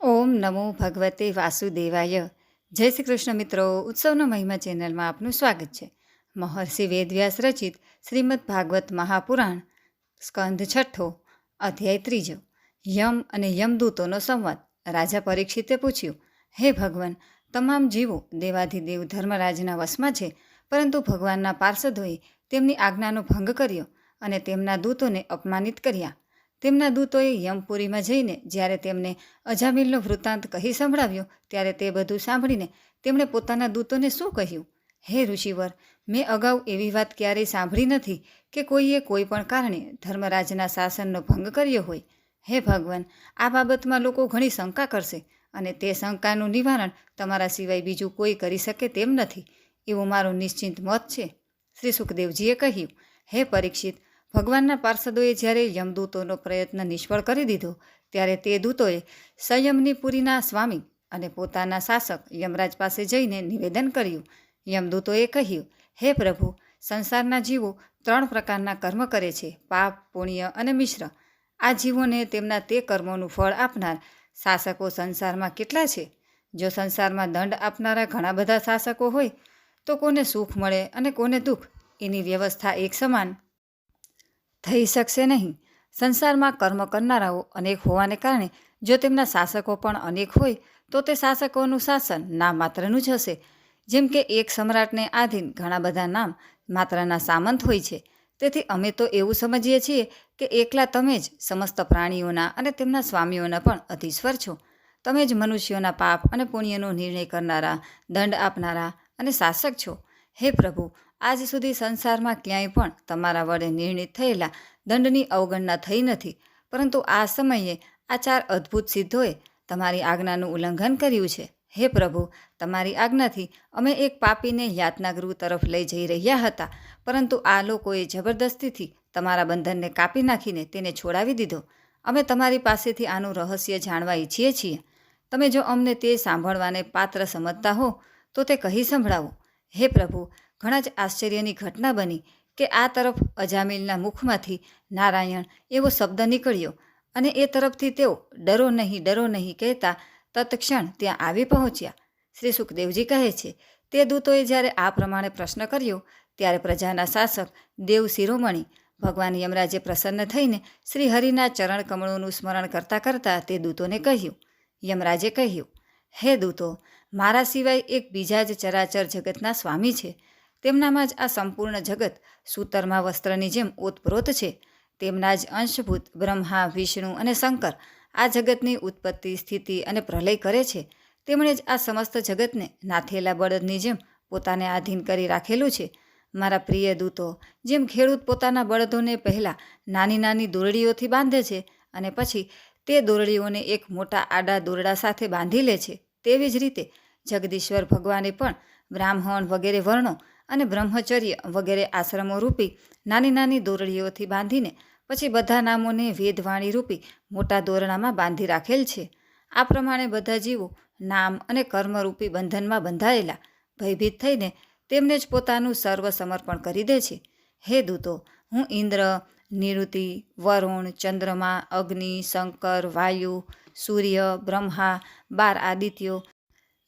ઓમ નમો ભગવતે વાસુદેવાય. જય શ્રી કૃષ્ણ મિત્રો, ઉત્સવનો મહિમા ચેનલમાં આપનું સ્વાગત છે. મહર્ષિ વેદવ્યાસ રચિત શ્રીમદ ભાગવત મહાપુરાણ સ્કંધ છઠ્ઠો, અધ્યાય ત્રીજો. યમ અને યમદૂતોનો સંવાદ. રાજા પરીક્ષિતે પૂછ્યું, હે ભગવાન, તમામ જીવો દેવાધિદેવ ધર્મરાજના વશમાં છે, પરંતુ ભગવાનના પાર્ષદોએ તેમની આજ્ઞાનો ભંગ કર્યો અને તેમના દૂતોને અપમાનિત કર્યા. તેમના દૂતોએ યમપુરીમાં જઈને જ્યારે તેમને અજામિલનો વૃત્તાંત કહી સંભળાવ્યો, ત્યારે તે બધું સાંભળીને તેમણે પોતાના દૂતોને શું કહ્યું? હે ઋષિવર, મેં અગાઉ એવી વાત ક્યારેય સાંભળી નથી કે કોઈએ કોઈ પણ કારણે ધર્મરાજના શાસનનો ભંગ કર્યો હોય. હે ભગવાન, આ બાબતમાં લોકો ઘણી શંકા કરશે અને તે શંકાનું નિવારણ તમારા સિવાય બીજું કોઈ કરી શકે તેમ નથી. એવું મારું નિશ્ચિંત મત છે. શ્રી સુખદેવજીએ કહ્યું, હે પરીક્ષિત ભગવાનના પાર્ષદોએ જ્યારે યમદૂતોનો પ્રયત્ન નિષ્ફળ કરી દીધો, ત્યારે તે દૂતોએ સંયમની પુરીના સ્વામી અને પોતાના શાસક યમરાજ પાસે જઈને નિવેદન કર્યું. યમદૂતોએ કહ્યું, હે પ્રભુ, સંસારના જીવો ત્રણ પ્રકારના કર્મ કરે છે, પાપ, પુણ્ય અને મિશ્ર. આ જીવોને તેમના તે કર્મોનું ફળ આપનાર શાસકો સંસારમાં કેટલા છે? જો સંસારમાં દંડ આપનારા ઘણા બધા શાસકો હોય, તો કોને સુખ મળે અને કોને દુઃખ? એની વ્યવસ્થા એક સમાન થઈ શકશે નહીં. સંસારમાં કર્મ કરનારાઓ અનેક હોવાને કારણે જો તેમના શાસકો પણ અનેક હોય, તો તે શાસકોનું શાસન નામ માત્રનું જ હશે. જેમ કે એક સમ્રાટને આધીન ઘણા બધા નામ માત્રના સામંત હોય છે. તેથી અમે તો એવું સમજીએ છીએ કે એકલા તમે જ સમસ્ત પ્રાણીઓના અને તેમના સ્વામીઓના પણ અધીશ્વર છો. તમે જ મનુષ્યોના પાપ અને પુણ્યનો નિર્ણય કરનારા, દંડ આપનારા અને શાસક છો. હે પ્રભુ આજ સુધી સંસારમાં ક્યાંય પણ તમારા વડે નિર્ણિત થયેલા દંડની અવગણના થઈ નથી, પરંતુ આ સમયે આ ચાર અદ્ભુત સિદ્ધોએ તમારી આજ્ઞાનું ઉલ્લંઘન કર્યું છે. હે પ્રભુ, તમારી આજ્ઞાથી અમે એક પાપીને યાતનાગૃહ તરફ લઈ જઈ રહ્યા હતા, પરંતુ આ લોકોએ જબરદસ્તીથી તમારા બંધનને કાપી નાખીને તેને છોડાવી દીધો. અમે તમારી પાસેથી આનું રહસ્ય જાણવા ઈચ્છીએ છીએ. તમે જો અમને તે સાંભળવાને પાત્ર સમજતા હો, તો તે કહી સંભળાવો. હે પ્રભુ ઘણા જ આશ્ચર્યની ઘટના બની કે આ તરફ અજામિલના મુખમાંથી નારાયણ એવો શબ્દ નીકળ્યો અને એ તરફથી તેઓ ડરો નહીં ડરો નહીં કહેતા તત્ક્ષણ ત્યાં આવી પહોંચ્યા. શ્રી સુખદેવજી કહે છે, તે દૂતોએ જ્યારે આ પ્રમાણે પ્રશ્ન કર્યો ત્યારે પ્રજાના શાસક દેવ શિરોમણી ભગવાન યમરાજે પ્રસન્ન થઈને શ્રી હરિના ચરણ કમળોનું સ્મરણ કરતાં કરતાં તે દૂતોને કહ્યું. યમરાજે કહ્યું, હે દૂતો, મારા સિવાય એક બીજા જ ચરાચર જગતના સ્વામી છે. તેમનામાં જ આ સંપૂર્ણ જગત સૂતરમાં વસ્ત્રની જેમ ઓતપ્રોત છે. તેમના જ અંશભૂત બ્રહ્મા, વિષ્ણુ અને શંકર આ જગતની ઉત્પત્તિ, સ્થિતિ અને પ્રલય કરે છે. તેમણે જ આ સમસ્ત જગતને નાથેલા બળદની જેમ પોતાને આધીન કરી રાખેલું છે. મારા પ્રિય દૂતો, જેમ ખેડૂત પોતાના બળદોને પહેલાં નાની નાની દોરડીઓથી બાંધે છે અને પછી તે દોરડીઓને એક મોટા આડા દોરડા સાથે બાંધી લે છે. તેવી જ રીતે જગદીશ્વર ભગવાને પણ બ્રાહ્મણ વગેરે વર્ણો અને બ્રહ્મચર્ય વગેરે આશ્રમો રૂપી નાની નાની દોરડીઓથી બાંધીને પછી બધા નામોને વેદવાણી રૂપી મોટા દોરડામાં બાંધી રાખેલ છે. આ પ્રમાણે બધા જીવો નામ અને કર્મરૂપી બંધનમાં બંધાયેલા ભયભીત થઈને તેમને જ પોતાનું સર્વ સમર્પણ કરી દે છે. હે દૂતો, હું ઇન્દ્ર, નિરુતિ, વરુણ, ચંદ્રમા, અગ્નિ, શંકર, વાયુ, સૂર્ય, બ્રહ્મા, બાર આદિત્યો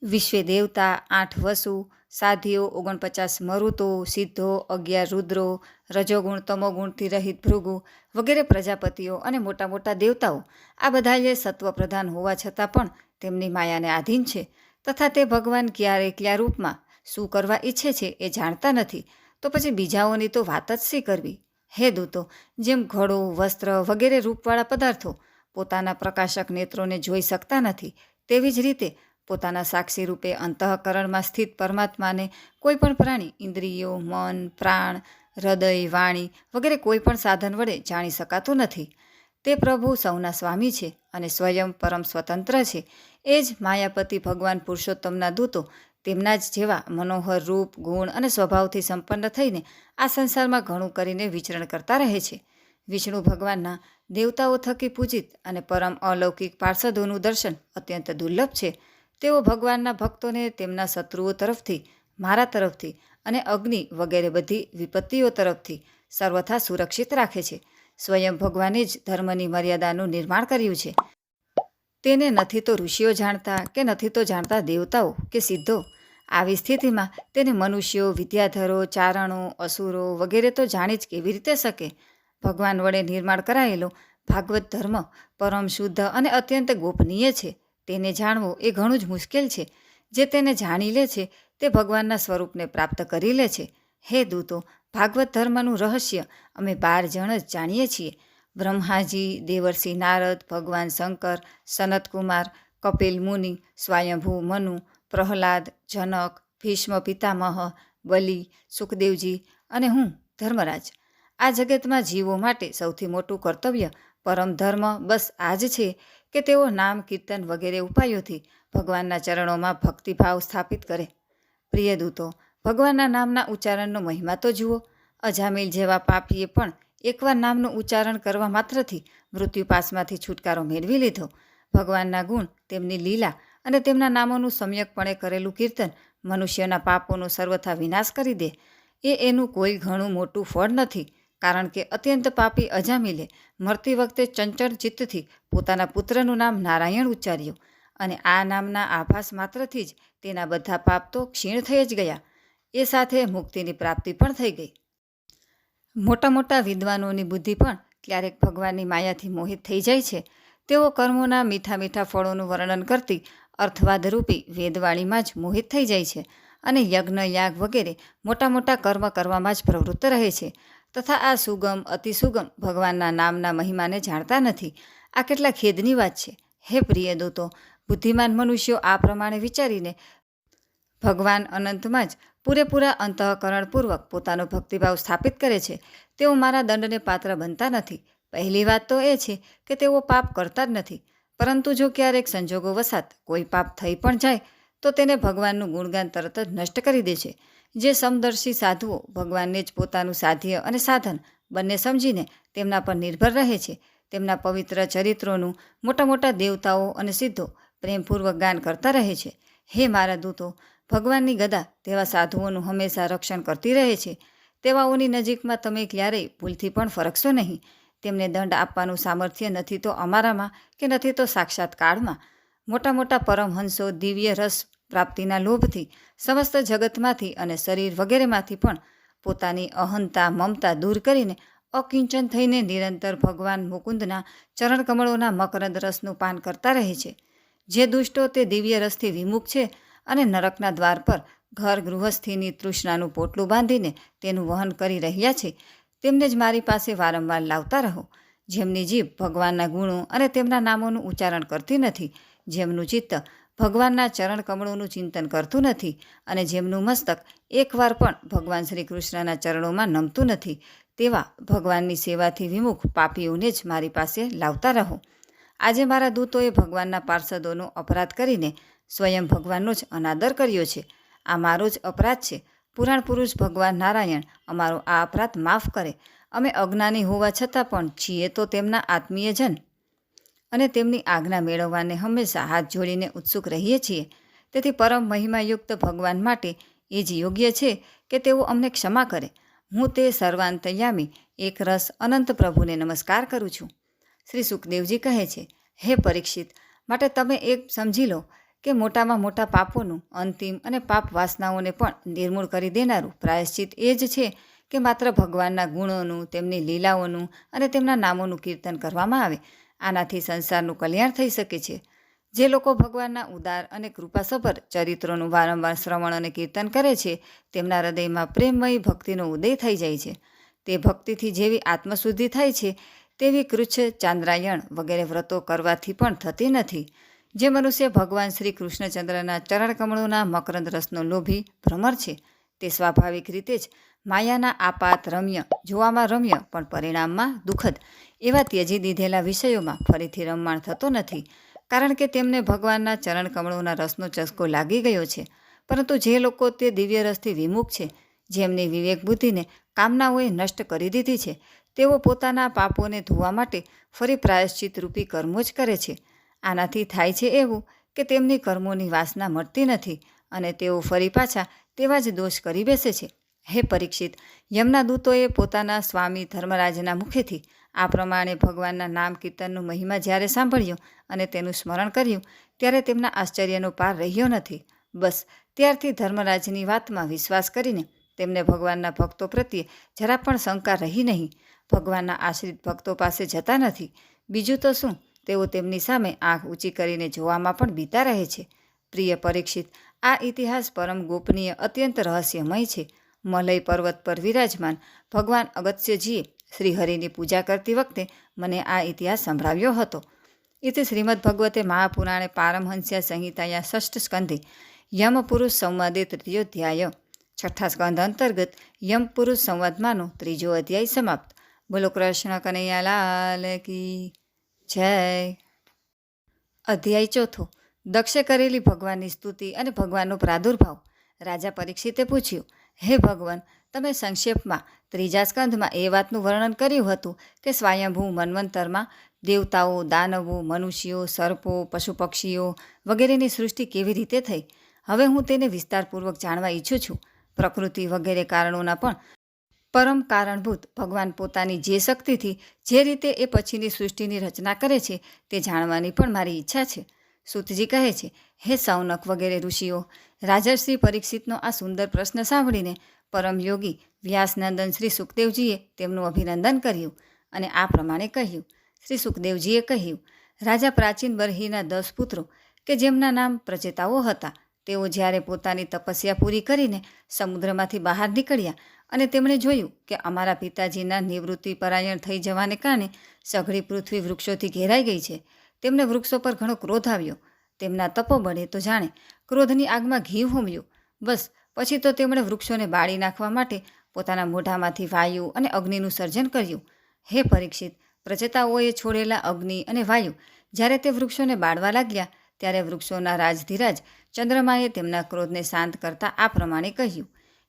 વિશ્વે દેવતા આઠ વસુ સાધ્યો ઓગણપચાસ મરુતો, સિદ્ધો, અગિયાર રુદ્રો, રજોગુણ, તમોગુણથી રહિત ભૃગુ વગેરે પ્રજાપતિઓ અને મોટા મોટા દેવતાઓ. આ બધાએ સત્વપ્રધાન હોવા છતાં પણ તેમની માયાને આધીન છે તથા તે ભગવાન ક્યારે ક્યાં રૂપમાં શું કરવા ઈચ્છે છે એ જાણતા નથી. તો પછી બીજાઓની તો વાત જ શી કરવી? હે દૂતો, જેમ ઘોડો, વસ્ત્ર વગેરે રૂપવાળા પદાર્થો પોતાના પ્રકાશક નેત્રોને જોઈ શકતા નથી, તેવી જ રીતે પોતાના સાક્ષી રૂપે અંતઃકરણમાં સ્થિત પરમાત્માને કોઈ પણ પ્રાણી, ઇન્દ્રિયો, મન, પ્રાણ, હૃદય, વાણી વગેરે કોઈ પણ સાધન વડે જાણી શકાતું નથી. તે પ્રભુ સૌના સ્વામી છે અને સ્વયં પરમ સ્વતંત્ર છે. એ જ માયાપતિ ભગવાન પુરુષોત્તમના દૂતો તેમના જ જેવા મનોહર રૂપ, ગુણ અને સ્વભાવથી સંપન્ન થઈને આ સંસારમાં ઘણું કરીને વિચરણ કરતા રહે છે. વિષ્ણુ ભગવાનના દેવતાઓ થકી પૂજિત અને પરમ અલૌકિક પાર્ષદોનું દર્શન અત્યંત દુર્લભ છે. તેઓ ભગવાનના ભક્તોને તેમના શત્રુઓ તરફથી, મારા તરફથી અને અગ્નિ વગેરે બધી વિપત્તિઓ તરફથી સર્વથા સુરક્ષિત રાખે છે. સ્વયં ભગવાને જ ધર્મની મર્યાદાનું નિર્માણ કર્યું છે. તેને નથી તો ઋષિઓ જાણતા કે નથી તો જાણતા દેવતાઓ કે સિદ્ધો. આવી સ્થિતિમાં તેને મનુષ્યો, વિદ્યાધરો, ચારણો, અસુરો વગેરે તો જાણી જ કેવી રીતે શકે. ભગવાન વડે નિર્માણ કરાયેલો ભાગવત ધર્મ પરમ શુદ્ધ અને અત્યંત ગોપનીય છે. તેને જાણવું એ ઘણું જ મુશ્કેલ છે. જે તેને જાણી લે છે, તે ભગવાનના સ્વરૂપને પ્રાપ્ત કરી લે છે. હે દૂતો, ભાગવત ધર્મનું રહસ્ય અમે બાર જણ જ જાણીએ છીએ. બ્રહ્માજી, દેવર્ષિ નારદ, ભગવાન શંકર, સનતકુમાર, કપિલ મુનિ, સ્વયંભૂ મનુ, પ્રહલાદ, જનક, ભીષ્મ પિતામહ, બલિ, સુખદેવજી અને હું, ધર્મરાજ. આ જગતમાં જીવો માટે સૌથી મોટું કર્તવ્ય પરમ ધર્મ બસ આ જ છે. કે તેઓ નામ, કીર્તન વગેરે ઉપાયોથી ભગવાનના ચરણોમાં ભક્તિભાવ સ્થાપિત કરે. પ્રિય દૂતો, ભગવાનના નામના ઉચ્ચારણનો મહિમા તો જુઓ. અજામિલ જેવા પાપીએ પણ એકવાર નામનું ઉચ્ચારણ કરવા માત્રથી મૃત્યુ પાસમાંથી છુટકારો મેળવી લીધો. ભગવાનના ગુણ, તેમની લીલા અને તેમના નામોનું સમ્યકપણે કરેલું કીર્તન મનુષ્યના પાપોનો સર્વથા વિનાશ કરી દે. એ એનું કોઈ ઘણું મોટું ફળ નથી. કારણ કે અત્યંત પાપી અજામિલે મરતી વખતે ચંચળ ચિત્તથી પોતાના પુત્રનું નામ નારાયણ ઉચ્ચાર્યું અને આ નામના આભાસ માત્રથી જ તેના બધા પાપ તો ક્ષીણ થઈ જ ગયા. એ સાથે મુક્તિની પ્રાપ્તિ પણ થઈ ગઈ. મોટા મોટા વિદ્વાનોની બુદ્ધિ પણ ક્યારેક ભગવાનની માયાથી મોહિત થઈ જાય છે. તેઓ કર્મોના મીઠા મીઠા ફળોનું વર્ણન કરતી અર્થવાદરૂપી વેદવાણીમાં જ મોહિત થઈ જાય છે અને યજ્ઞ યાગ વગેરે મોટા મોટા કર્મ કરવામાં જ પ્રવૃત્ત રહે છે. તથા આ સુગમ અતિસુગમ ભગવાનના નામના મહિમાને જાણતા નથી. આ કેટલા ખેદની વાત છે. હે પ્રિય દૂતો, બુદ્ધિમાન મનુષ્યો આ પ્રમાણે વિચારીને ભગવાન અનંતમાં જ પૂરેપૂરા અંતઃકરણપૂર્વક પોતાનો ભક્તિભાવ સ્થાપિત કરે છે. તેઓ મારા દંડને પાત્ર બનતા નથી. પહેલી વાત તો એ છે કે તેઓ પાપ કરતા જ નથી. પરંતુ જો ક્યારેક સંજોગો વસાત કોઈ પાપ થઈ પણ જાય, તો તેને ભગવાનનું ગુણગાન તરત જ નષ્ટ કરી દે છે. જે સમદર્શી સાધુઓ ભગવાનને જ પોતાનું સાધ્ય અને સાધન બંને સમજીને તેમના પર નિર્ભર રહે છે. તેમના પવિત્ર ચરિત્રોનું મોટા મોટા દેવતાઓ અને સિદ્ધો પ્રેમપૂર્વક ગાન કરતા રહે છે. હે મારા દૂતો, ભગવાનની ગદા તેવા સાધુઓનું હંમેશા રક્ષણ કરતી રહે છે. તેવાઓની નજીકમાં તમે ક્યારેય ભૂલથી પણ ફરકશો નહીં. તેમને દંડ આપવાનું સામર્થ્ય નથી તો અમારામાં કે નથી તો સાક્ષાત કાળમાં મોટા મોટા પરમહંસો, દિવ્ય રસ પ્રાપ્તિના લોભથી, સમસ્ત જગતમાંથી અને શરીર વગેરેમાંથી પણ પોતાની અહંતા મમતા દૂર કરીને અકિંચન થઈને નિરંતર ભગવાન મુકુંદના ચરણકમળોના મકરંદ રસનું પાન કરતા રહે છે. જે દુષ્ટો તે દિવ્ય રસથી વિમુખ છે અને નરકના દ્વાર પર ઘર ગૃહસ્થીની તૃષ્ણાનું પોટલું બાંધીને તેનું વહન કરી રહ્યા છે, તેમને જ મારી પાસે વારંવાર લાવતા રહો. જેમની જીભ ભગવાનના ગુણો અને તેમના નામોનું ઉચ્ચારણ કરતી નથી, જેમનું ચિત્ત ભગવાનના ચરણ કમળોનું ચિંતન કરતું નથી અને જેમનું મસ્તક એકવાર પણ ભગવાન શ્રી કૃષ્ણના ચરણોમાં નમતું નથી, તેવા ભગવાનની સેવાથી વિમુખ પાપીઓને જ મારી પાસે લાવતા રહો. આજે મારા દૂતોએ ભગવાનના પાર્ષદોનો અપરાધ કરીને સ્વયં ભગવાનનો જ અનાદર કર્યો છે. આ મારો જ અપરાધ છે. પુરાણ પુરુષ ભગવાન નારાયણ અમારો આ અપરાધ માફ કરે. અમે અજ્ઞાની હોવા છતાં પણ છીએ તો તેમના આત્મીયજન અને તેમની આજ્ઞા મેળવવાને હંમેશા હાથ જોડીને ઉત્સુક રહીએ છીએ. તેથી પરમ મહિમાયુક્ત ભગવાન માટે એ જ યોગ્ય છે કે તેઓ અમને ક્ષમા કરે. હું તે સર્વાંતયામી, એક રસ અનંત પ્રભુને નમસ્કાર કરું છું. શ્રી સુખદેવજી કહે છે, હે પરીક્ષિત, માટે તમે એક સમજી લો કે મોટામાં મોટા પાપોનું અંતિમ અને પાપ વાસનાઓને પણ નિર્મૂળ કરી દેનારું પ્રાયશ્ચિત એ જ છે કે માત્ર ભગવાનના ગુણોનું, તેમની લીલાઓનું અને તેમના નામોનું કીર્તન કરવામાં આવે. આનાથી સંસારનું કલ્યાણ થઈ શકે છે. જે લોકો ભગવાનના ઉદાર અને કૃપાસભર ચરિત્રોનું વારંવાર શ્રવણ અને કીર્તન કરે છે, તેમના હૃદયમાં પ્રેમમય ભક્તિનો ઉદય થઈ જાય છે. તે ભક્તિથી જેવી આત્મશુદ્ધિ થાય છે, તેવી કૃચ્છ ચાંદ્રાયણ વગેરે વ્રતો કરવાથી પણ થતી નથી. જે મનુષ્ય ભગવાન શ્રી કૃષ્ણચંદ્રના ચરણકમળોના મકરંદ રસનો લોભી ભ્રમર છે, તે સ્વાભાવિક રીતે જ માયાના આપાત રમ્ય, જોવામાં રમ્ય, પણ પરિણામમાં દુઃખદ. એવા ત્યજી દીધેલા વિષયોમાં ફરીથી રમમાણ થતો નથી, કારણ કે તેમને ભગવાનના ચરણકમળોના રસનો ચસ્કો લાગી ગયો છે. પરંતુ જે લોકો તે દિવ્ય રસથી વિમુખ છે, જેમની વિવેક બુદ્ધિને કામનાઓએ નષ્ટ કરી દીધી છે, તેઓ પોતાના પાપોને ધોવા માટે ફરી પ્રાયશ્ચિત રૂપી કર્મો જ કરે છે. આનાથી થાય છે એવું કે તેમની કર્મોની વાસના મળતી નથી અને તેઓ ફરી પાછા તેવા જ દોષ કરી બેસે છે. હે પરીક્ષિત, યમના દૂતોએ પોતાના સ્વામી ધર્મરાજના મુખેથી આ પ્રમાણે ભગવાનના નામ કીર્તનનું મહિમા જ્યારે સાંભળ્યો અને તેનું સ્મરણ કર્યું, ત્યારે તેમના આશ્ચર્યનો પાર રહ્યો નથી. બસ, ત્યારથી ધર્મરાજની વાતમાં વિશ્વાસ કરીને તેમને ભગવાનના ભક્તો પ્રત્યે જરા પણ શંકા રહી નહીં. ભગવાનના આશ્રિત ભક્તો પાસે જતા નથી. બીજું તો શું? તેઓ તેમની સામે આંખ ઊંચી કરીને જોવામાં પણ બીતા રહે છે. પ્રિય પરીક્ષિત, આ ઇતિહાસ પરમ ગોપનીય, અત્યંત રહસ્યમય છે. મલય પર્વત પર વિરાજમાન. ભગવાન અગત્યજીએ શ્રીહરિની પૂજા કરતી વખતે મને આ ઇતિહાસ સંભળાવ્યો હતો. ઇતિ શ્રીમદ ભગવતે મહાપુરાણે પારમહંસ્યા સંહિતાયા ષષ્ઠ સ્કંધે યમપુરુષ સંવાદે સંવાદે તૃતીયોધ્યાય છઠ્ઠા સ્કંધ અંતર્ગત યમપુરુષ સંવાદમાંનો ત્રીજો અધ્યાય સમાપ્ત. બોલો કૃષ્ણ કનૈયાલાલ કી જય. અધ્યાય ચોથો. દક્ષે કરેલી ભગવાનની સ્તુતિ અને ભગવાનનો પ્રાદુર્ભાવ. રાજા પરીક્ષિતે પૂછ્યું હે ભગવાન, તમે સંક્ષેપમાં ત્રીજા સ્કંધમાં એ વાતનું વર્ણન કર્યું હતું કે સ્વયંભૂ મન્વંતરમાં દેવતાઓ, દાનવો, મનુષ્યો, સર્પો પશુ પક્ષીઓ વગેરેની સૃષ્ટિ કેવી રીતે થઈ? હવે હું તેને વિસ્તારપૂર્વક જાણવા ઈચ્છું છું. પ્રકૃતિ વગેરે કારણોના પણ પરમ કારણભૂત ભગવાન પોતાની જે શક્તિથી જે રીતે એ પછીની સૃષ્ટિની રચના કરે છે તે જાણવાની પણ મારી ઈચ્છા છે. સુતજી કહે છે, હે સૌનક વગેરે ઋષિઓ, રાજર્ષિ પરીક્ષિતનો આ સુંદર પ્રશ્ન સાંભળીને પરમ યોગી વ્યાસનંદન શ્રી સુખદેવજીએ તેમનું અભિનંદન કર્યું અને આ પ્રમાણે કહ્યું. શ્રી સુખદેવજીએ કહ્યું, રાજા પ્રાચીન બરહીના દસ પુત્રો, કે જેમના નામ પ્રચેતાઓ હતા, તેઓ જ્યારે પોતાની તપસ્યા પૂરી કરીને સમુદ્રમાંથી બહાર નીકળ્યા અને તેમણે જોયું કે અમારા પિતાજીના નિવૃત્તિ પરાયણ થઈ જવાને કારણે સઘળી પૃથ્વી વૃક્ષોથી ઘેરાઈ ગઈ છે તેમને વૃક્ષો પર ઘણો ક્રોધ આવ્યો. તેમના તપો બળે તો જાણે ક્રોધની આગમાં ઘી હોમ્યું. બસ, પછી તો તેમણે વૃક્ષોને બાળી નાખવા માટે પોતાના મોઢામાંથી વાયુ અને અગ્નિનું સર્જન કર્યું. હે પરીક્ષિત, પ્રજેતાઓએ છોડેલા અગ્નિ અને વાયુ જ્યારે તે વૃક્ષોને બાળવા લાગ્યા ત્યારે વૃક્ષોના રાજધીરાજ ચંદ્રમાએ તેમના ક્રોધને શાંત કરતા આ પ્રમાણે કહ્યું.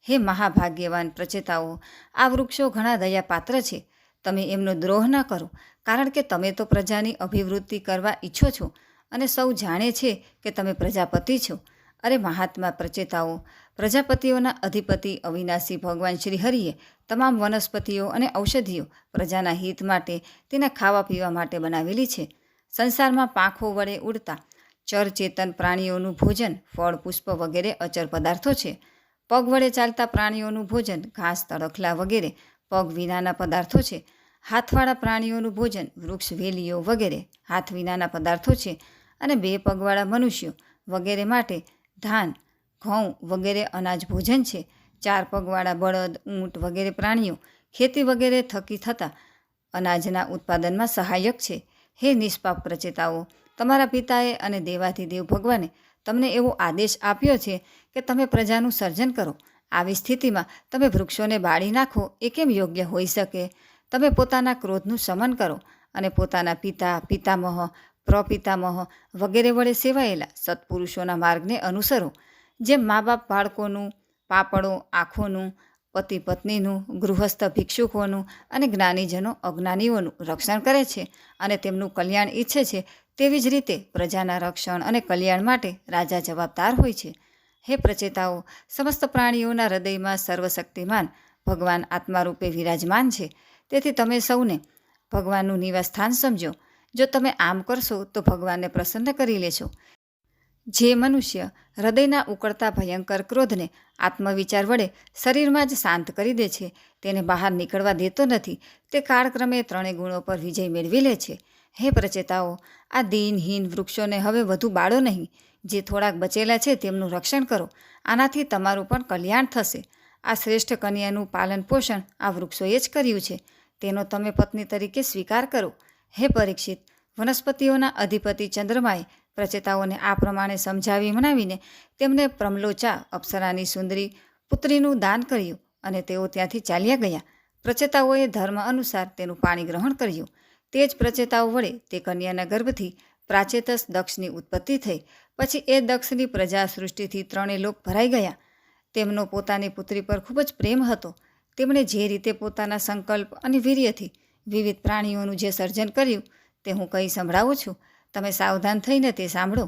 હે મહાભાગ્યવાન પ્રચેતાઓ આ વૃક્ષો ઘણા દયાપાત્ર છે. તમે એમનો દ્રોહ ન કરો, કારણ કે તમે તો પ્રજાની અભિવૃદ્ધિ કરવા ઈચ્છો છો અને સૌ જાણે છે કે તમે પ્રજાપતિ છો. અરે મહાત્મા પ્રચેતાઓ, પ્રજાપતિઓના અધિપતિ, અવિનાશી ભગવાન શ્રી હરિએ તમામ વનસ્પતિઓ અને ઔષધિઓ પ્રજાના હિત માટે, તેના ખાવા પીવા માટે બનાવેલી છે. સંસારમાં પાંખો વડે ઉડતા ચરચેતન પ્રાણીઓનું ભોજન, ફળ, પુષ્પ વગેરે અચર પદાર્થો છે. પગ વડે ચાલતા પ્રાણીઓનું ભોજન, ઘાસ, તડખલા વગેરે પગ વિનાના પદાર્થો છે. હાથવાળા પ્રાણીઓનું ભોજન, વૃક્ષ, વેલીઓ વગેરે હાથ વિનાના પદાર્થો છે અને બે પગવાળા મનુષ્યો વગેરે માટે ધાન, ઘઉં વગેરે અનાજ ભોજન છે. ચાર પગવાળા બળદ, ઊંટ વગેરે પ્રાણીઓ ખેતી વગેરે થકી થતા અનાજના ઉત્પાદનમાં સહાયક છે. હે નિષ્પાપ પ્રચેતાઓ તમારા પિતાએ અને દેવાથી દેવ ભગવાને તમને એવો આદેશ આપ્યો છે કે તમે પ્રજાનું સર્જન કરો. આવી સ્થિતિમાં તમે વૃક્ષોને બાળી નાખો એ કેમ યોગ્ય હોઈ શકે? તમે પોતાના ક્રોધનું શમન કરો અને પોતાના પિતા, પિતામહ, પ્રપિતામહ વગેરે વડે સેવાયેલા સત્પુરુષોના માર્ગને અનુસરો, જેમ મા બાપ બાળકોનું, પાપડો, આંખોનું પતિ પત્નીનું ગૃહસ્થ ભિક્ષુકોનું અને જ્ઞાનીજનો અજ્ઞાનીઓનું રક્ષણ કરે છે અને તેમનું કલ્યાણ ઈચ્છે છે તેવી જ રીતે પ્રજાના રક્ષણ અને કલ્યાણ માટે રાજા જવાબદાર હોય છે. હે પ્રચેતાઓ, સમસ્ત પ્રાણીઓના હૃદયમાં સર્વશક્તિમાન ભગવાન આત્મારૂપે વિરાજમાન છે. તેથી તમે સૌને ભગવાનનું નિવાસ સ્થાન સમજો. જો તમે આમ કરશો, તો ભગવાનને પ્રસન્ન કરી લેશો. જે મનુષ્ય હૃદયના ઉકળતા ભયંકર ક્રોધને આત્મવિચાર વડે શરીરમાં જ શાંત કરી દે છે, તેને બહાર નીકળવા દેતો નથી, તે કાળક્રમે ત્રણેય ગુણો પર વિજય મેળવી લે છે. હે પ્રચેતાઓ, આ દિનહીન વૃક્ષોને હવે વધુ બાળો નહીં. જે થોડાક બચેલા છે તેમનું રક્ષણ કરો. આનાથી તમારું પણ કલ્યાણ થશે. આ શ્રેષ્ઠ કન્યાનું પાલન પોષણ આ વૃક્ષોએ જ કર્યું છે. તેનો તમે પત્ની તરીકે સ્વીકાર કરો. હે પરીક્ષિત, વનસ્પતિઓના અધિપતિ ચંદ્રમાએ પ્રચેતાઓને આ પ્રમાણે સમજાવી મનાવીને તેમને પ્રમલોચા અપ્સરાની સુંદરી પુત્રીનું દાન કર્યું અને તેઓ ત્યાંથી ચાલ્યા ગયા. પ્રચેતાઓએ ધર્મ અનુસાર તેનું પાણી ગ્રહણ કર્યું. તે જ પ્રચેતાઓ વડે તે કન્યાના ગર્ભથી પ્રાચેતસ દક્ષની ઉત્પત્તિ થઈ. પછી એ દક્ષની પ્રજા સૃષ્ટિથી ત્રણેય લોક ભરાઈ ગયા. તેમનો પોતાની પુત્રી પર ખૂબ જ પ્રેમ હતો. તેમણે જે રીતે પોતાના સંકલ્પ અને વીર્યથી વિવિધ પ્રાણીઓનું જે સર્જન કર્યું, તે હું કંઈ સંભળાવું છું? તમે સાવધાન થઈને તે સાંભળો.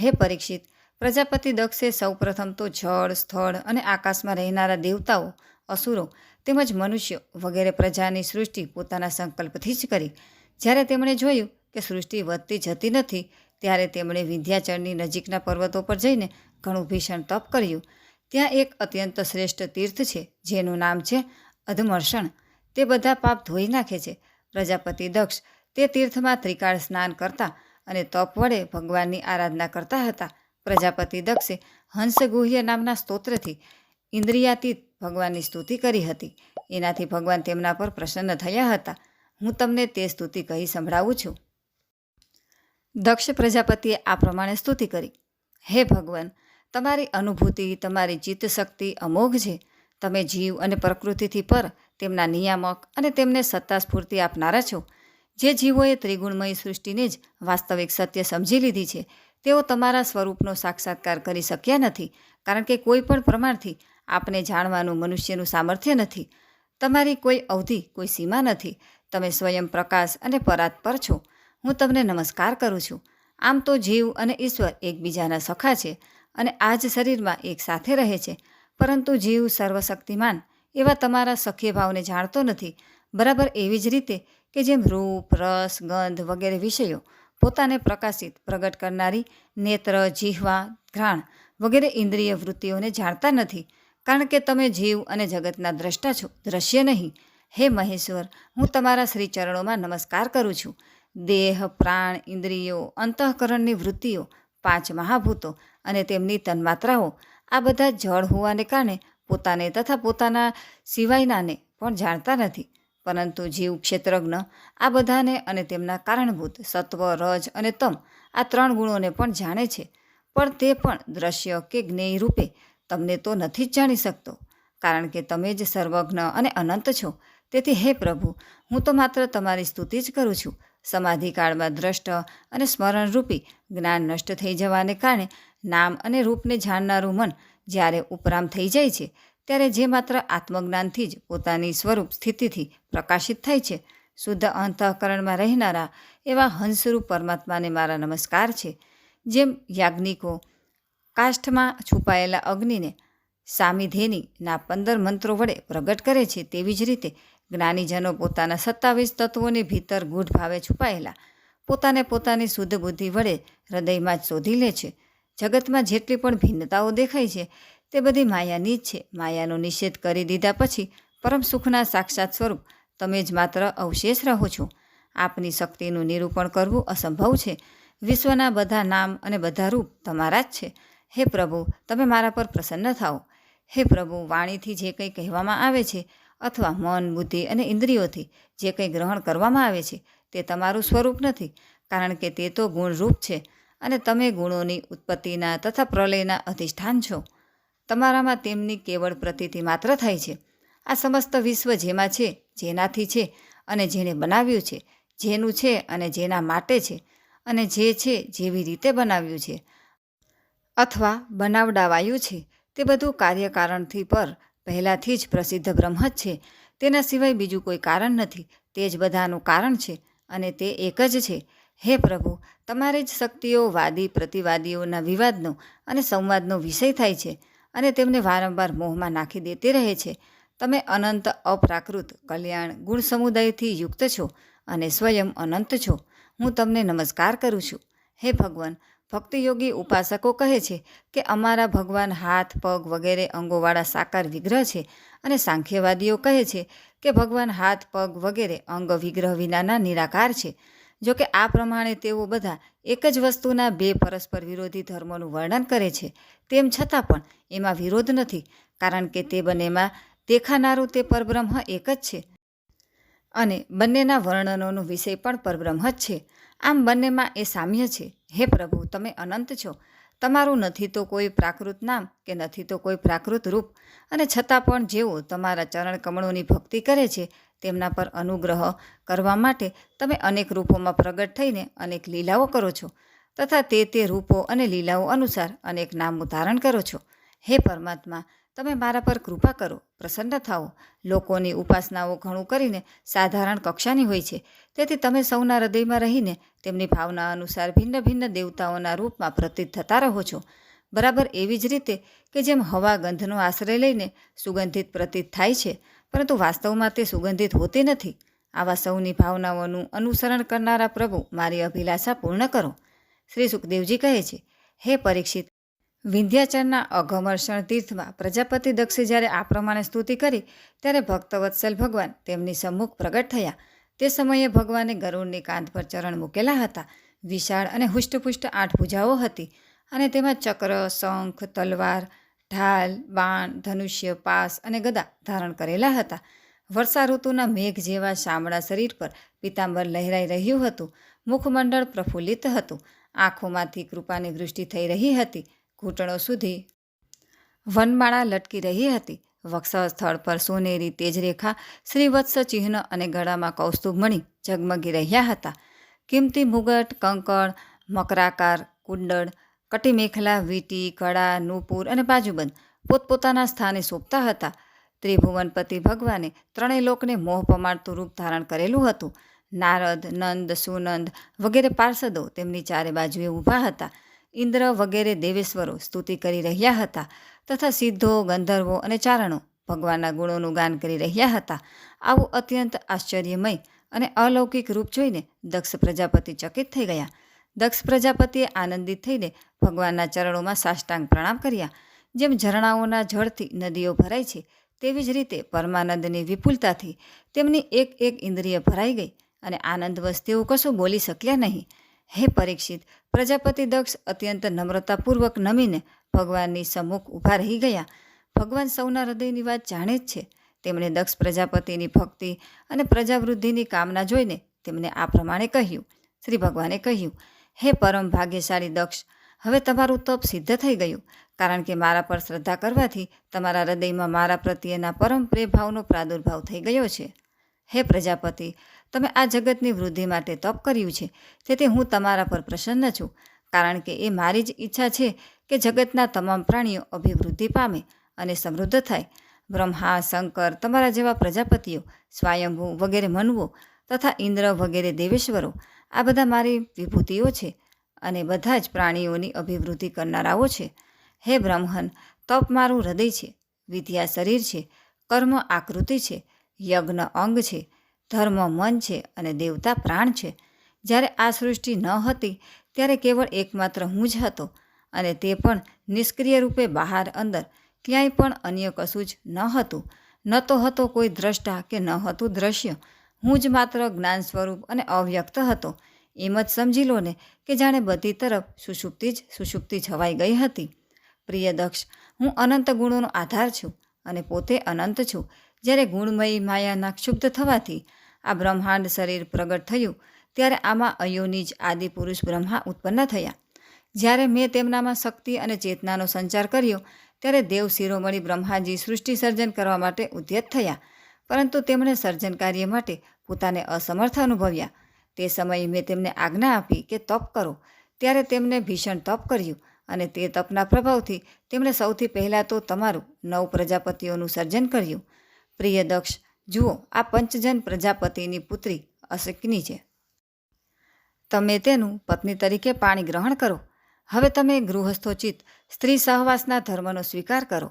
હે પરીક્ષિત, પ્રજાપતિ દક્ષે સૌપ્રથમ તો જળ, સ્થળ અને આકાશમાં રહેનારા દેવતાઓ, અસુરો તેમજ મનુષ્યો વગેરે પ્રજાની સૃષ્ટિ પોતાના સંકલ્પથી જ કરી. જ્યારે તેમણે જોયું કે સૃષ્ટિ વધતી જતી નથી, ત્યારે તેમણે વિંધ્યાચળની નજીકના પર્વતો પર જઈને ઘણું ભીષણ તપ કર્યું. ત્યાં એક અત્યંત શ્રેષ્ઠ તીર્થ છે, જેનું નામ છે અધમર્ષણ. તે બધા પાપ ધોઈ નાખે છે. પ્રજાપતિ દક્ષ તે તીર્થમાં ત્રિકાળ સ્નાન કરતા અને તપ વડે ભગવાનની આરાધના કરતા હતા. પ્રજાપતિ દક્ષે હંસગુહ્ય નામના સ્તોત્રથી ઇન્દ્રિયાતીત ભગવાનની સ્તુતિ કરી હતી. એનાથી ભગવાન તેમના પર પ્રસન્ન થયા હતા. હું તમને તે સ્તુતિ કહી સંભળાવું છું. દક્ષ પ્રજાપતિએ આ પ્રમાણે સ્તુતિ કરી. હે ભગવાન, તમારી અનુભૂતિ, તમારી ચિત્ત શક્તિ અમોઘ છે. તમે જીવ અને પ્રકૃતિથી પર, તેમના નિયામક અને તેમને સત્તા સ્ફૂર્તિ આપનારા છો. જે જીવોએ ત્રિગુણમય સૃષ્ટિને જ વાસ્તવિક સત્ય સમજી લીધી છે, તેઓ તમારા સ્વરૂપનો સાક્ષાત્કાર કરી શક્યા નથી, કારણ કે કોઈ પણ પ્રમાણથી આપને જાણવાનું મનુષ્યનું સામર્થ્ય નથી. તમારી કોઈ અવધિ કોઈ સીમા નથી. તમે સ્વયં પ્રકાશ અને પરાત પર છો. હું તમને નમસ્કાર કરું છું. આમ તો જીવ અને ઈશ્વર એકબીજાના સખા છે અને આ જ શરીરમાં એક સાથે રહે છે. પરંતુ જીવ સર્વશક્તિમાન એવા તમારા સખ્ય ભાવને જાણતો નથી. બરાબર એવી જ રીતે કે જેમ રૂપ, રસ, ગંધ વગેરે વિષયો પોતાને પ્રકાશિત, પ્રગટ કરનારી નેત્ર, જીહવા, ઘ્રાણ વગેરે ઇન્દ્રિય વૃત્તિઓને જાણતા નથી. કારણ કે તમે જીવ અને જગતના દ્રષ્ટા છો, દ્રશ્ય નહીં. હે મહેશ્વર, હું તમારા શ્રી ચરણોમાં નમસ્કાર કરું છું. દેહ, પ્રાણ, ઇન્દ્રિયો, અંતઃકરણની વૃત્તિઓ, પાંચ મહાભૂતો અને તેમની તન્માત્રાઓ, આ બધા જળ હોવાને કારણે પોતાને તથા પોતાના સિવાયનાને પણ જાણતા નથી. પરંતુ જીવ ક્ષેત્રજ્ઞ આ બધાને અને તેમના કારણભૂત સત્વ, રજ અને તમ આ ત્રણ ગુણોને પણ જાણે છે. પણ તે પણ દ્રશ્ય કે જ્ઞેય રૂપે તમને તો નથી જ જાણી શકતો. કારણ કે તમે જ સર્વજ્ઞ અને અનંત છો. તેથી હે પ્રભુ, હું તો માત્ર તમારી સ્તુતિ જ કરું છું. સમાધિકાળમાં દ્રષ્ટ અને સ્મરણરૂપી જ્ઞાન નષ્ટ થઈ જવાને કારણે નામ અને રૂપને જાણનારું મન જ્યારે ઉપરામ થઈ જાય છે, ત્યારે જે માત્ર આત્મજ્ઞાનથી જ પોતાની સ્વરૂપ સ્થિતિથી પ્રકાશિત થાય છે. શુદ્ધ અંતઃકરણમાં રહેનારા એવા હંસરૂપ પરમાત્માને મારા નમસ્કાર છે. જેમ યાજ્ઞિકો કાષ્ઠમાં છુપાયેલા અગ્નિને સામિધેનીના પંદર મંત્રો વડે પ્રગટ કરે છે, તેવી જ રીતે જ્ઞાનીજનો પોતાના સત્તાવીસ તત્વોની ભીતર ગૂઢ ભાવે છુપાયેલા. પોતાને પોતાની શુદ્ધ બુદ્ધિ વડે હૃદયમાં જ શોધી લે છે. જગતમાં જેટલી પણ ભિન્નતાઓ દેખાય છે, તે બધી માયાની જ છે. માયાનો નિષેધ કરી દીધા પછી પરમ સુખના સાક્ષાત સ્વરૂપ તમે જ માત્ર અવશેષ રહો છો. આપની શક્તિનું નિરૂપણ કરવું અસંભવ છે. વિશ્વના બધા નામ અને બધા રૂપ તમારા જ છે. હે પ્રભુ, તમે મારા પર પ્રસન્ન થાઓ. હે પ્રભુ, વાણીથી જે કંઈ કહેવામાં આવે છે અથવા મન, બુદ્ધિ અને ઇન્દ્રિયોથી જે કંઈ ગ્રહણ કરવામાં આવે છે, તે તમારું સ્વરૂપ નથી, કારણ કે તે તો ગુણરૂપ છે અને તમે ગુણોની ઉત્પત્તિના તથા પ્રલયના અધિષ્ઠાન છો. તમારામાં તેમની કેવળ પ્રતીતિ માત્ર થાય છે. આ સમસ્ત વિશ્વ જેમાં છે, જેનાથી છે અને જેને બનાવ્યું છે, જેનું છે અને જેના માટે છે અને જે છે જેવી રીતે બનાવ્યું છે. અથવા બનાવડાવાયું છે, તે બધું કાર્યકારણથી પર પહેલાંથી જ પ્રસિદ્ધ બ્રહ્મ જ છે. તેના સિવાય બીજું કોઈ કારણ નથી. તે જ બધાનું કારણ છે અને તે એક જ છે. હે પ્રભુ, તમારી જ શક્તિઓ વાદી પ્રતિવાદીઓના વિવાદનો અને સંવાદનો વિષય થાય છે અને તેમને વારંવાર મોહમાં નાખી દેતી રહે છે. તમે અનંત અપ્રાકૃત કલ્યાણ ગુણ સમુદાયથી યુક્ત છો અને સ્વયં અનંત છો. હું તમને નમસ્કાર કરું છું. હે ભગવાન ભક્તિયોગી ઉપાસકો કહે છે કે અમારા ભગવાન હાથ, પગ વગેરે અંગોવાળા સાકાર વિગ્રહ છે અને સાંખ્યવાદીઓ કહે છે કે ભગવાન હાથ, પગ વગેરે અંગ વિગ્રહ વિનાના નિરાકાર છે. જો કે આ પ્રમાણે તેઓ બધા એક જ વસ્તુના બે પરસ્પર વિરોધી ધર્મોનું વર્ણન કરે છે. તેમ છતાં પણ એમાં વિરોધ નથી, કારણ કે તે બંનેમાં દેખાનારું તે પરબ્રહ્મ એક જ છે. અને બંનેના વર્ણનોનો વિષય પણ પરબ્રહ્મ જ છે. આમ બંનેમાં એ સામ્ય છે. હે પ્રભુ, તમે અનંત છો. તમારું નથી તો કોઈ પ્રાકૃત નામ કે નથી તો કોઈ પ્રાકૃત રૂપ. અને છતાં પણ જેઓ તમારા ચરણ કમળોની ભક્તિ કરે છે, તેમના પર અનુગ્રહ કરવા માટે તમે અનેક રૂપોમાં પ્રગટ થઈને અનેક લીલાઓ કરો છો. તથા તે તે રૂપો અને લીલાઓ અનુસાર અનેક નામો ધારણ કરો છો. હે પરમાત્મા તમે મારા પર કૃપા કરો, પ્રસન્ન થાઓ. લોકોની ઉપાસનાઓ ઘણું કરીને સાધારણ કક્ષાની હોય છે. તેથી તમે સૌના હૃદયમાં રહીને તેમની ભાવના અનુસાર ભિન્ન ભિન્ન દેવતાઓના રૂપમાં પ્રતીત થતા રહો છો. બરાબર એવી જ રીતે કે જેમ હવા ગંધનો આશ્રય લઈને સુગંધિત પ્રતીત થાય છે, પરંતુ વાસ્તવમાં તે સુગંધિત હોતી નથી. આવા સૌની ભાવનાઓનું અનુસરણ કરનારા પ્રભુ મારી અભિલાષા પૂર્ણ કરો. શ્રી સુખદેવજી કહે છે, હે પરીક્ષિત વિંધ્યાચળના અઘમર્ષણ તીર્થમાં પ્રજાપતિ દક્ષે જ્યારે આ પ્રમાણે સ્તુતિ કરી, ત્યારે ભક્તવત્સલ ભગવાન તેમની સમ્મુખ પ્રગટ થયા. તે સમયે ભગવાને ગરુડની કાંધ પર ચરણ મૂકેલા હતા. વિશાળ અને હુષ્ટપુષ્ટ આઠ ભૂજાઓ હતી અને તેમાં ચક્ર, શંખ, તલવાર, ઢાલ, બાણ, ધનુષ્ય, પાસ અને ગદા ધારણ કરેલા હતા. વર્ષા ઋતુના મેઘ જેવા શામળા શરીર પર પિતાંબર લહેરાઈ રહ્યું હતું. મુખમંડળ પ્રફુલ્લિત હતું. આંખોમાંથી કૃપાની વૃષ્ટિ થઈ રહી હતી. ઘૂંટણો સુધી. વનમાળા લટકી રહી હતી. વક્ષ સ્થળ પર સોનેરી તેજરેખા, શ્રીવત્સ ચિહ્ન અને ગળામાં કૌસ્તુભમણી ઝગમગી રહ્યા હતા. કિંમતી મુગટ, કંકણ, મકરાકાર, કુંડળ, કટીમેખલા, વીટી કળા નૂપુર અને બાજુબંધ પોતપોતાના સ્થાને સોંપતા હતા. ત્રિભુવનપતિ ભગવાને ત્રણેય લોકને મોહ પમાડતું રૂપ ધારણ કરેલું હતું. નારદ, નંદ, સુનંદ વગેરે પાર્ષદો તેમની ચારે બાજુએ ઊભા હતા. ઇન્દ્ર વગેરે દેવેશ્વરો સ્તુતિ કરી રહ્યા હતા તથા સિદ્ધો, ગંધર્વો અને ચારણો ભગવાનના ગુણોનું ગાન કરી રહ્યા હતા. આવું અત્યંત આશ્ચર્યમય અને અલૌકિક રૂપ જોઈને દક્ષ પ્રજાપતિ ચકિત થઈ ગયા. દક્ષ પ્રજાપતિએ આનંદિત થઈને ભગવાનના ચરણોમાં સાષ્ટાંગ પ્રણામ કર્યા. જેમ ઝરણાઓના જળથી નદીઓ ભરાય છે, તેવી જ રીતે પરમાનંદની વિપુલતાથી તેમની એક એક ઇન્દ્રિય ભરાઈ ગઈ અને આનંદવશ તેઓ કશું બોલી શક્યા નહીં. હે પરીક્ષિત, પ્રજાપતિ દક્ષ અત્યંત નમ્રતાપૂર્વક નમીને ભગવાનની સમ્મુખ ઊભા રહી ગયા. ભગવાન સૌના હૃદયની વાત જાણે જ છે. તેમણે દક્ષ પ્રજાપતિની ભક્તિ અને પ્રજાવૃદ્ધિની કામના જોઈને તેમને આ પ્રમાણે કહ્યું. શ્રી ભગવાને કહ્યું, હે પરમ ભાગ્યશાળી દક્ષ, હવે તમારું તપ સિદ્ધ થઈ ગયું. કારણ કે મારા પર શ્રદ્ધા કરવાથી તમારા હૃદયમાં મારા પ્રત્યેના પરમ પ્રેભાવનો પ્રાદુર્ભાવ થઈ ગયો છે. હે પ્રજાપતિ તમે આ જગતની વૃદ્ધિ માટે તપ કર્યું છે, તેથી હું તમારા પર પ્રસન્ન છું, કારણ કે એ મારી જ ઈચ્છા છે કે જગતના તમામ પ્રાણીઓ અભિવૃદ્ધિ પામે અને સમૃદ્ધ થાય. બ્રહ્મા, શંકર, તમારા જેવા પ્રજાપતિઓ, સ્વયંભૂ વગેરે મનવો તથા ઇન્દ્ર વગેરે દેવેશ્વરો, આ બધા મારી વિભૂતિઓ છે અને બધા જ પ્રાણીઓની અભિવૃદ્ધિ કરનારાઓ છે. હે બ્રહ્મન, તપ મારું હૃદય છે, વિદ્યા શરીર છે, કર્મ આકૃતિ છે, યજ્ઞ અંગ છે ધર્મ મન છે અને દેવતા પ્રાણ છે. જ્યારે આ સૃષ્ટિ ન હતી, ત્યારે કેવળ એકમાત્ર હું જ હતો અને તે પણ નિષ્ક્રિય રૂપે બહાર અંદર, ક્યાંય પણ અન્ય કશું જ ન હતું. ન તો હતો કોઈ દ્રષ્ટા કે ન હતું દ્રશ્ય. હું જ માત્ર જ્ઞાન સ્વરૂપ અને અવ્યક્ત હતો. એમ જ સમજી લો ને કે જાણે બધી તરફ સુષુપ્તિ જ સુષુપ્તિ છવાઈ ગઈ હતી. પ્રિય દક્ષ, હું અનંત ગુણોનો આધાર છું અને પોતે અનંત છું. જ્યારે ગુણમયી માયાના ક્ષુબ્ધ થવાથી આ બ્રહ્માંડ શરીર પ્રગટ થયું ત્યારે આમાં અયોની જ આદિ પુરુષ બ્રહ્મા ઉત્પન્ન થયા. જ્યારે મેં તેમનામાં શક્તિ અને ચેતનાનો સંચાર કર્યો, ત્યારે દેવ શિરોમણી બ્રહ્માજી સૃષ્ટિ સર્જન કરવા માટે ઉદ્યત થયા. પરંતુ તેમણે સર્જન કાર્ય માટે પોતાને અસમર્થ અનુભવ્યા. તે સમયે મેં તેમને આજ્ઞા આપી કે તપ કરો. ત્યારે તેમને ભીષણ તપ કર્યું અને તે તપના પ્રભાવથી તેમણે સૌથી પહેલાં તો તમારું નવ પ્રજાપતિઓનું સર્જન કર્યું. પ્રિય દક્ષ જુઓ, આ પંચજન પ્રજાપતિની પુત્રી અશક્ની છે. તમે તેનું પત્ની તરીકે પાણી ગ્રહણ કરો. હવે તમે ગૃહસ્થોચિત સ્ત્રી સહવાસના ધર્મનો સ્વીકાર કરો.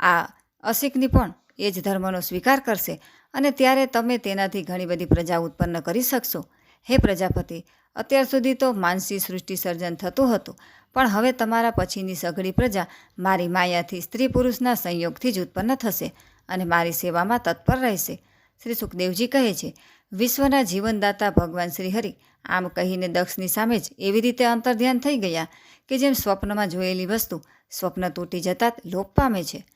આ અશિકની પણ એ જ ધર્મનો સ્વીકાર કરશે અને ત્યારે તમે તેનાથી ઘણી બધી પ્રજા ઉત્પન્ન કરી શકશો. હે પ્રજાપતિ, અત્યાર સુધી તો માનસી સૃષ્ટિ સર્જન થતું હતું, પણ હવે તમારા પછીની સઘળી પ્રજા મારી માયાથી સ્ત્રી પુરુષના સંયોગથી જ ઉત્પન્ન થશે. અને મારી સેવામાં તત્પર રહેશે. શ્રી સુખદેવજી કહે છે, વિશ્વના જીવનદાતા ભગવાન શ્રી હરિ આમ કહીને દક્ષની સામે જ એવી રીતે અંતર્ધ્યાન થઈ ગયા કે જેમ સ્વપ્નમાં જોયેલી વસ્તુ સ્વપ્ન તૂટી જતાં લોપ પામે છે.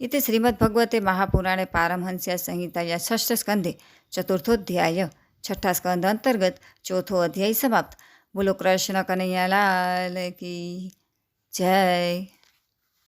ઇતિ શ્રીમદ ભગવતે મહાપુરાણે પારમહંસ્યા સંહિતાયા ષષ્ઠ સ્કંધે ચતુર્થોધ્યાય, છઠ્ઠા સ્કંદ અંતર્ગત ચોથો અધ્યાય સમાપ્ત. બોલો કૃષ્ણ કનૈયાલાલ કી જય.